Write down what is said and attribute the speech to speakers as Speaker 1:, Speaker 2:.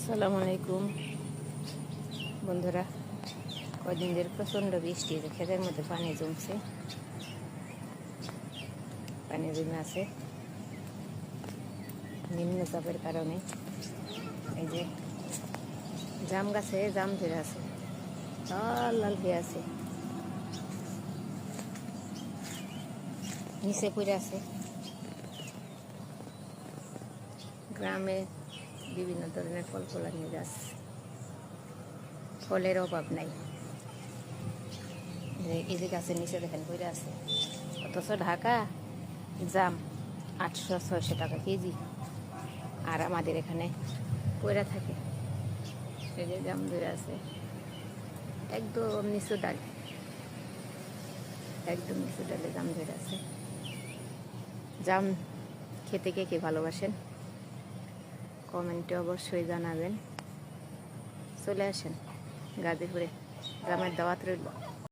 Speaker 1: আসসালামু আলাইকুম। বন্ধুরা, কদিন ধরে প্রচণ্ড বৃষ্টি ক্ষেতের মধ্যে পানি জমছে। পানি জমে আছে। নিম্নচাপের কারণে। এই যে জাম গাছে, জাম ধরে আছে। লাল লাল হয়ে আছে। নিচে পড়ে আছে। গ্রামে বিভিন্ন ধরনের ফল ফলানি গাছ ফলের অভাব নাই। এই- যে গাছের নিচে দেখেন, পড়ে আছে। অথচ ঢাকা জাম আটশো ছয়শো টাকা কেজি। আর আমাদের এখানে পড়ে থাকে। এই যে জাম ধরে আছে। একদম নিচু ডাল। একদম নিচু ডালে জাম ধরে আছে। জাম খেতে কে কে ভালোবাসেন? কমেন্টে অবশ্যই জানাবেন। চলে আসেন গাজীপুরে। গ্রামের দাওয়াত রইল।